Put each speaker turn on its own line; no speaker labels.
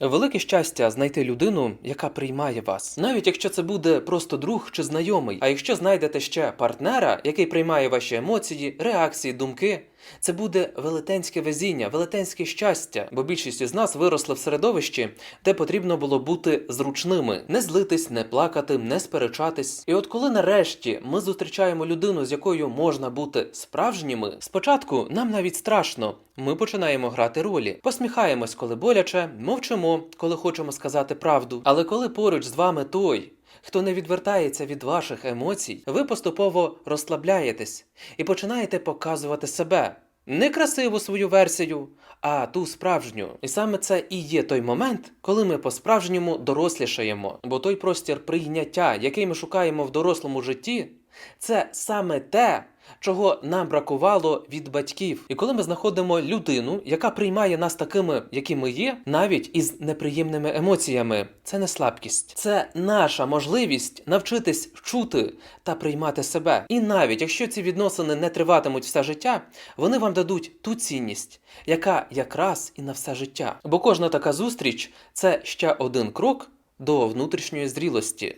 Велике щастя знайти людину, яка приймає вас, навіть якщо це буде просто друг чи знайомий. А якщо знайдете ще партнера, який приймає ваші емоції, реакції, думки. Це буде велетенське везіння, велетенське щастя, бо більшість із нас виросли в середовищі, де потрібно було бути зручними, не злитись, не плакати, не сперечатись. І от коли нарешті ми зустрічаємо людину, з якою можна бути справжніми, спочатку нам навіть страшно. Ми починаємо грати ролі, посміхаємось, коли боляче, мовчимо, коли хочемо сказати правду. Але коли поруч з вами той, хто не відвертається від ваших емоцій, ви поступово розслабляєтесь і починаєте показувати себе. Не красиву свою версію, а ту справжню. І саме це і є той момент, коли ми по-справжньому дорослішаємо. Бо той простір прийняття, який ми шукаємо в дорослому житті, це саме те, чого нам бракувало від батьків. І коли ми знаходимо людину, яка приймає нас такими, які ми є, навіть із неприємними емоціями, це не слабкість, це наша можливість навчитись чути та приймати себе. І навіть якщо ці відносини не триватимуть все життя, вони вам дадуть ту цінність, яка якраз і на все життя. Бо кожна така зустріч це ще один крок до внутрішньої зрілості.